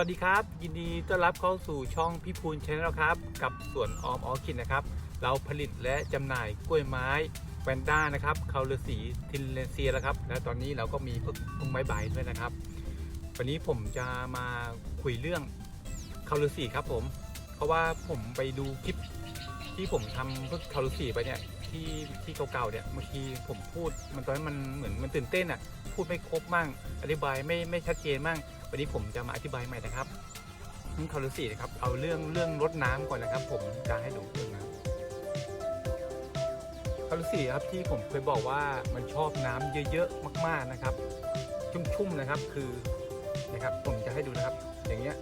วัสดีครับ ยินดีต้อนรับเข้าสู่ช่องพี่พูนชาแนลครับ กับสวนออมออคิดนะครับ เราผลิตและจำหน่ายกล้วยไม้แวนด้านะครับคาลสีทินเลนเซียแล้วครับ และตอนนี้เราก็มีพึ่งพึ่งไม้ใบด้วยนะครับ วันนี้ผมจะมาคุยเรื่องคาลสีครับผม เพราะว่าผมไปดูคลิปที่ผมทำพึ่งคาลสีไปเนี่ยที่ที่เก่าๆเนี่ยบางทีผมพูด มันตอนนั้นมันเหมือนมันตื่นเต้นอะพูดไม่ครบมั่งอธิบายไม่ไม่ชัดเจนมั่ง วันนี้ผมจะมาอธิบายใหม่นะครับนี่คาร์สีนะครับ เอาเรื่องเรื่องรดน้ำก่อนนะครับ ผมจะให้ดูเรื่องน้ำคาร์สีครับที่ผมเคยบอกว่ามันชอบน้ำเยอะๆมาก ๆนะครับ ชุ่มๆนะครับคือนะครับ ผมจะให้ดูนะครับ อย่างเงี้ย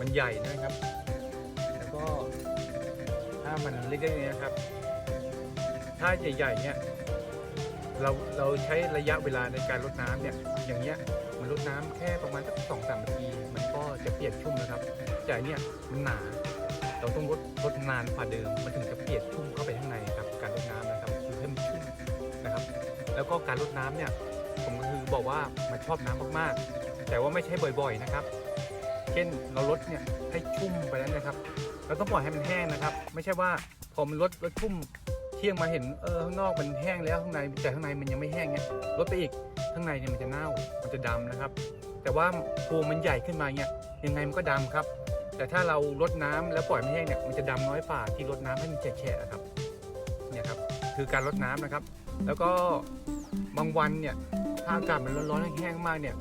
มันใหญ่นะครับ แล้วก็ถ้ามันเล็กๆอย่างเนี้ยครับ ถ้าใหญ่ๆเนี่ยเราเราใช้ระยะเวลาในการรดน้ำเนี่ยอย่างเงี้ย มันรดน้ำแค่ประมาณสักสองสามนาทีมันก็จะเปียกชุ่มแล้วครับแต่อันเนี่ยมันหนา เราต้องรดรดนานกว่าเดิม มันถึงจะเปียกชุ่มเข้าไปข้างในครับการรดน้ำนะครับคือให้มันชุ่มนะครับ แล้วก็การรดน้ำเนี่ยผมก็คือบอกว่ามันชอบน้ำมากๆ แต่ว่าไม่ใช่บ่อยๆนะครับ เช่นเราลดเนี่ยให้ชุ่มไปแล้วนะครับ เราต้องปล่อยให้มันแห้งนะครับ ไม่ใช่ว่าพอมันลดลดชุ่ม เที่ยงมาเห็นเออข้างนอกมันแห้งแล้วข้างในแต่ข้างในมันยังไม่แห้งเนี่ยลดไปอีกข้างในเนี่ยมันจะเน่ามันจะดำนะครับ แต่ว่าพวงมันใหญ่ขึ้นมาเนี่ยยังไงมันก็ดำครับ แต่ถ้าเราลดน้ำแล้วปล่อยไมันแห้งเนี่ยมันจะดำน้อยฝ่าที่ลดน้ำให้มันแฉะๆนะครับเนี่ยครับคือการลดน้ำนะครับ แล้วก็บางวันเนี่ยถ้าอากาศมันร้อนๆแห้งๆมากเนี่ย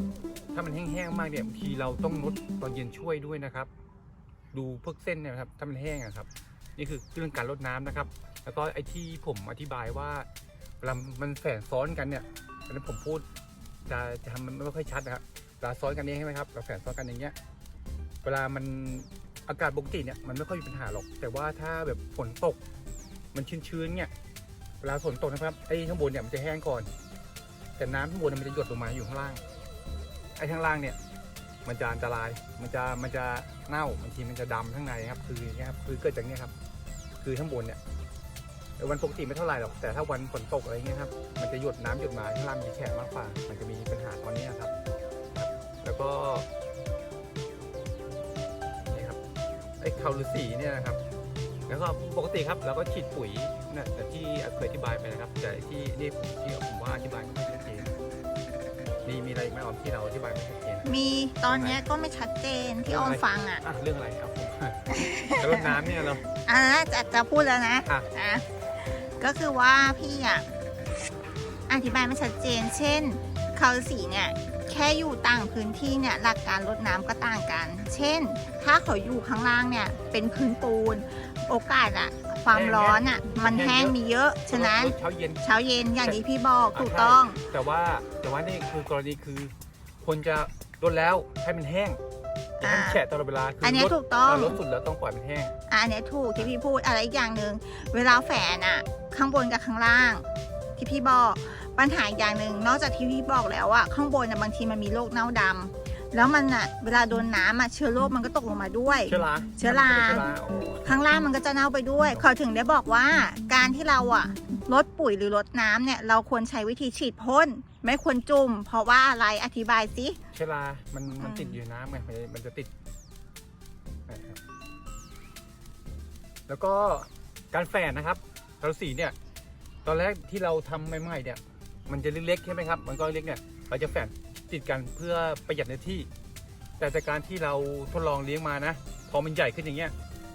ถ้ามันแห้งๆมากเนี่ยบางทีเราต้องลดตอนเย็นช่วยด้วยนะครับ ดูพวกเส้นเนี่ยนะครับถ้ามันแห้งอะครับ นี่คือเรื่องการลดน้ำนะครับ แล้วก็ไอ้ที่ผมอธิบายว่าเวลามันแฝงซ้อนกันเนี่ยอันนั้นผมพูดจะจะทำมันไม่ค่อยชัดนะครับเวลาซ้อนกันเองใช่ไหมครับเราแฝงซ้อนกันอย่างเงี้ย เวลามันอากาศปกติเนี่ยมันไม่ค่อยมีปัญหาหรอก แต่ว่าถ้าแบบฝนตก มันชื้นๆเนี่ยเวลาฝนตกนะครับไอ้ข้างบนเนี่ยมันจะแห้งก่อน แต่น้ำข้างบนมันจะหยดลงมาอยู่ข้างล่างไอ้ข้างล่างเนี่ย มันจะอันตราย มันจะมันจะเน่าบางทีมันจะดำข้างในครับ คืออย่างเงี้ยครับคือเกิดจากเนี้ยครับ คือข้างบนเนี่ยวันปกติไม่เท่าไหร่หรอกแต่ถ้าวันฝนตกอะไรเงี้ยครับมันจะหยดน้ำหยดมาข้างล่างมันจะแฉะมากกว่า มันจะมีปัญหาตอนนี้ครับครับ แล้วก็นี่ครับไอ้คาลูสีเนี่ยนะครับ แล้วก็ปกติครับเราก็ฉีดปุ๋ยนะแต่ที่เคยอธิบายไปนะครับ แต่ที่นี่ผมที่ผมว่าอธิบายไม่ค่อยชัดเจน มีมีอะไรอีกไหมออมที่เราอธิบายไม่ชัดเจนมีตอนเนี้ยก็ไม่ชัดเจนที่ออมฟังอะ อะเรื่องอะไรครับผมแล้วรดน้ำเนี่ยเรา อะจะจะพูดแล้วนะอะ อะก็คือว่าพี่อะอธิบายไม่ชัดเจน เช่น เขาสีเนี่ยแค่อยู่ต่างพื้นที่เนี่ยหลักการรดน้ำก็ต่างกัน เช่น ถ้าเขาอยู่ข้างล่างเนี่ยเป็นพื้นปูน โอกาสอะ ความร้อนอะมันแห้งมีเยอะ ฉะนั้นรดเช้าเย็นเช้าเย็นอย่างที่พี่บอกถูกต้อง แต่ว่าแต่ว่านี่คือกรณีคือคนจะรดแล้วให้มันแห้งอย่าให้มันอ่าแฉะตลอดเวลาคือันเนี้ยรดถูกต้องรดสุดแล้วต้องปล่อยมันแห้งอะอันเนี้ยถูกที่พี่พูดอะไรอีกอย่างหนึ่งเวลาแฝนอะข้างบนกับข้างล่าง ที่พี่บอกปัญหาอีกอย่างหนึ่งนอกจากที่พี่บอกแล้วอะข้างบนอะบางทีมันมีโรคเน่าดำ แล้วมันอะเวลาโดนน้ำอะเชื้อโรคมันก็ตกลงมาด้วย เชื้อราเชื้อรา เชื้อราโอ้ข้างล่างมันก็จะเน่าไปด้วย เขาถึงได้บอกว่าการที่เราอะลดปุ๋ยหรือลดน้ำเนี่ยเราควรใช้วิธีฉีดพ่นไม่ควรจุ่ม เพราะว่าอะไรอธิบายสิ เชื้อรา มัน มันอืมติดอยู่ในน้ำไงมันจะมันจะติดนะครับแล้วก็การแฝนนะครับเราสีเนี่ย ตอนแรกที่เราทำใหม่ๆเนี่ย มันจะเล็กๆใช่ไหมครับ มันก็เล็กเนี่ย เราจะแฝน ติดกันเพื่อประหยัดในที่ แต่จากการที่เราทดลองเลี้ยงมานะ พอมันใหญ่ขึ้นอย่างเงี้ย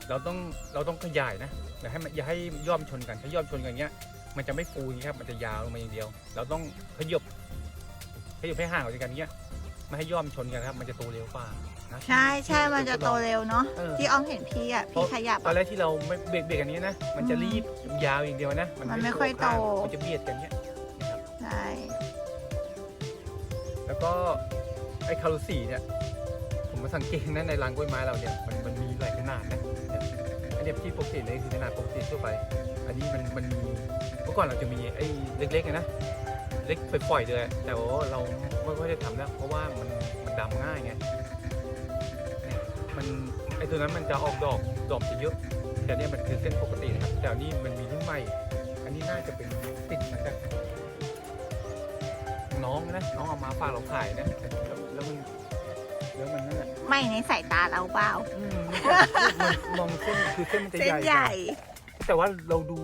เราต้องเราต้องขยายนะอย่าให้มันอย่าให้ย่อมชนกันถ้าย่อมชนกันอย่างเงี้ย มันจะไม่ฟูอย่างเงี้ยครับมันจะยาวลงมาอย่างเดียว เราต้องขยบขยบให้ห่างออกจากกันอย่างเงี้ยไม่ให้ย่อมชนกันครับ มันจะโตเร็วกว่านะใช่ใช่มันจะโตเร็วเนาะเออที่ออมเห็นพี่อะพี่ขยับตอนอะแรกที่เราไม่เบรกเบรกกันนี้นะมันจะรีบยาวอย่างเดียวนะมันไม่ค่อยโตมันจะเบียดกันเนี้ยนะครับใช่แล้ว ก็ไอ้คารูสีเนี่ย ผมมาสังเกตนะในรังกล้วยไม้เราเนี่ยมันมันมีหลายขนาดนะอันเนี้ยที่ปกติเลยคือขนาดปกติทั่วไป อันนี้มันมันมีเมื่อก่อนเราจะมีไอ้เล็กๆนะเล็กปล่อยๆเลยแต่ว่าเราไม่ค่อยได้ทำแล้วเพราะว่ามันมันดำง่ายไงมันไอ้ตัวนั้นมันจะออกดอกดอกจะเยอะแต่เนี่ยมันคือเส้นปกตินะครับแต่นนี้มันมีรุ่นใหม่ อันนี้น่าจะเป็นติดมาจาก น้องนะน้องเอามาฝากเราขายนะแล้วแล้วมันแล้วมันนั่นแหละไม่ในสายตาเราเปล่าอืมมันมองเส้นคือเส้นมันจะเส้นใหญ่ใหญ่แต่ว่าเราดู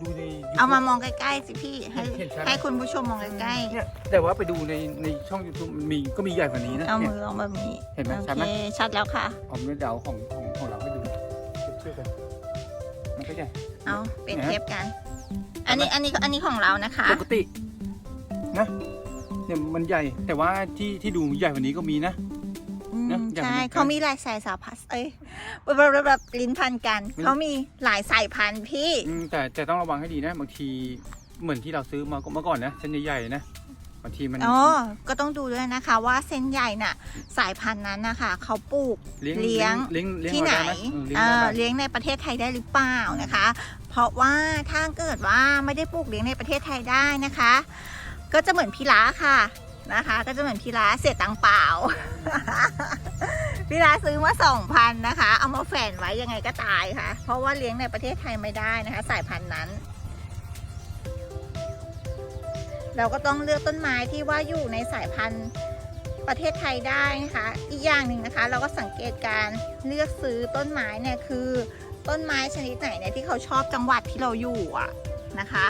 ดูใน YouTube เอามามองใกล้ๆสิพี่ให้เห็นชัดไหมให้คุณผู้ชมมองใกล้เนี่ยแต่ว่าไปดูในในช่อง YouTube มันมีก็มีใหญ่กว่านี้นะๆ เอาเนี่ยมือลงแบบนี้เห็นไหมโอชัดไหเคมชัดแล้วค่ะเอาเนื้อเดาของของของเราให้ดูเชื่อกันมันก็ใหญ่ เอาเปรียบเนี่ยเทียบกัน อันนี้อันนี้อันนี้ของเรานะคะ ปกตินะ เนี่ยมันใหญ่แต่ว่าที่ที่ดูใหญ่กว่านี้ก็มีนะ อืมนะอย่างใช่นี้เขามีหลายสายสาพัสเอ้ยแบบแบบแบบลิ้นพันกันไม่เขามีหลายสายพันธุ์พี่ อืมแต่แต่ต้องระวังให้ดีนะ บางทีเหมือนที่เราซื้อมาเมื่อก่อนนะเส้นใหญ่ๆนะบางทีมันอ๋อ ก็ต้องดูด้วยนะคะว่าเส้นใหญ่น่ะ สายพันธุ์นั้นนะคะเขาปลูก เลี้ยง เลี้ยงเลี้ยงเลี้ยงที่ไหนเราด้มอืมเลี้ยงเอ่เราอได้เลี้ยงในประเทศไทยได้หรือเปล่านะคะ เพราะว่าถ้าเกิดว่าไม่ได้ปลูกเลี้ยงในประเทศไทยได้นะคะ ก็จะเหมือนพี่ล้าค่ะนะคะ ก็จะเหมือนพี่ล้าเสียตังเปล่าพี่ล้าซื้อมาสองพันนะคะ เอามาแฝนไว้ยังไงก็ตายค่ะ เพราะว่าเลี้ยงในประเทศไทยไม่ได้นะคะ สายพันธุ์นั้น เราก็ต้องเลือกต้นไม้ที่ว่าอยู่ในสายพันธุ์ประเทศไทยได้นะคะ อีกอย่างหนึ่งนะคะ เราก็สังเกตการเลือกซื้อต้นไม้เนี่ยคือต้นไม้ชนิดไหนเนี่ยที่เขาชอบจังหวัดที่เราอยู่อะนะคะ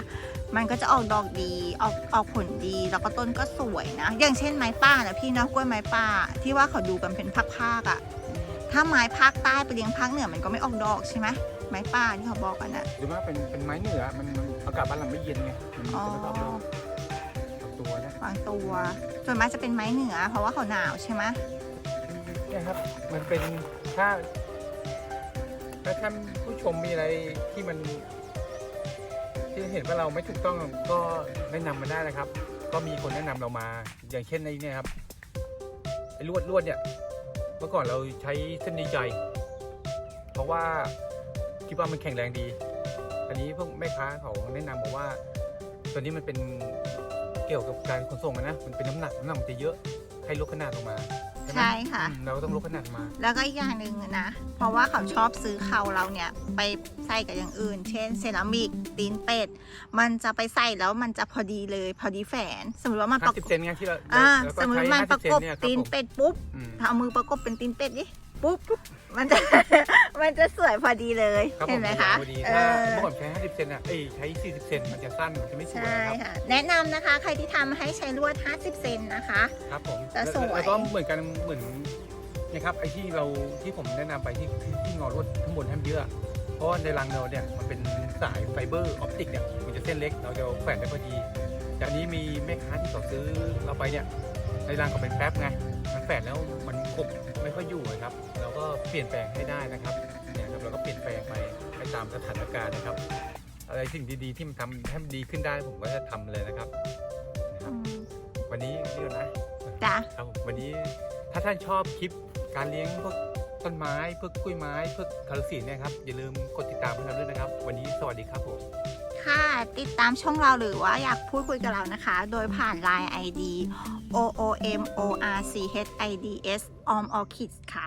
มันก็จะออกดอกดีออกออกผลดีแล้วก็ต้นก็สวยนะ อย่างเช่นไม้ป่านะพี่เนาะกล้วยไม้ป่าที่ว่าเขาดูกันเป็นภาคๆอะถ้าไม้ภาคใต้ไปเลี้ยงภาคเหนือมันก็ไม่ออกดอกใช่ไหมไม้ป่าที่เขาบอกกันนะหรือว่าเป็นเป็นไม้เหนือมันมันอากาศบ้านเราไม่เย็นไงมันอ๋อจะไม่ตอบเราเอาตัวนะบางตัวส่วนมากจะเป็นไม้เหนือ เพราะว่าเขาหนาวใช่ไหมเนี่ยครับ มันเป็นถ้าถ้าท่านผู้ชมมีอะไรที่มัน ที่เห็นว่าเราไม่ถูกต้องก็แนะนำมาได้นะครับ ก็มีคนแนะนำเรามา อย่างเช่นในเนี่ยครับไอ้ลวดลวดเนี่ย เมื่อก่อนเราใช้เส้นใหญ่เพราะว่าคิดว่ามันแข็งแรงดี อันนี้พวกแม่ค้าเขาแนะนำบอกว่า ตัวนี้มันเป็นเกี่ยวกับการขนส่งอะนะ มันเป็นน้ำหนักน้ำหนักมันจะเยอะ ให้ลดขนาดลงมาไหมใช่ค่ะ อืมเราก็ต้องลดขนาดมา แล้วก็อีกอย่างหนึ่งนะ เพราะว่าเขาชอบซื้อเขาเราเนี่ยไปใส่กับอย่างอื่น เช่นเซรามิกตีนเป็ด มันจะไปใส่แล้วมันจะพอดีเลยพอดีแฝน สมมติว่ามันประก50 บเซนไงที่เราอ่า แล้วก็สมมติใช้มันประ50เซกบเนี่ยครับตีนผมเป็ดปุ๊บอืมถ้าเอามือประกบเป็นตีนเป็ดดิ ปุ๊บ มันจะ มันจะสวยพอดีเลยครับผเห็นมไหมยาคะวพอดีเอถ้าอ เมื่อก่อนใช้ 50 เซนอะ เอ้ยใช้ 40 เซนมันจะสั้นมันจะไม่สวยใช่ครับค่ะ แนะนำนะคะ ใครที่ทำให้ใช้ลวด 50 เซนนะคะ ครับผมจะแล้วสวย แล้วก็เหมือนกันเหมือนนะครับไอ้ที่เราที่ผมแนะนำไปที่ที่ที่งอรวดข้างบนให้มันเยอะ เพราะว่าในรังเราเนี่ยมันเป็นสายไฟเบอร์ออปติกเนี่ยมันจะเส้นเล็กเราจะแขวนได้พอดีแต่อันนี้มีแม่ค้าที่เขาซื้อเราไปเนี่ยในรังเขาเป็นแป๊บไงมันแฝดแล้วมันกบ ไม่ค่อยอยู่อะครับ เราก็เปลี่ยนแปลงให้ได้นะครับเนี่ยครับเราก็เปลี่ยนแปลงไปให้ตามสถานการณ์นะครับ อะไรสิ่งดีๆที่มันทำให้มันดีขึ้นได้ผมก็จะทำเลยนะครับนะครับวันนี้นี่ก่อนนะ จ้ะครับผมวันนี้ถ้าท่านชอบคลิปการเลี้ยงพวกต้นไม้พวกกล้วยไม้พวกคาร์ซีเนี่ยครับอย่าลืมกดติดตามพวกเราด้วยนะครับ วันนี้สวัสดีครับผม ค่ะ ติดตามช่องเราหรือว่าอยากพูดคุยกับเรานะคะ โดยผ่าน Line ID o o m o r c h i d s o m orchids ค่ะ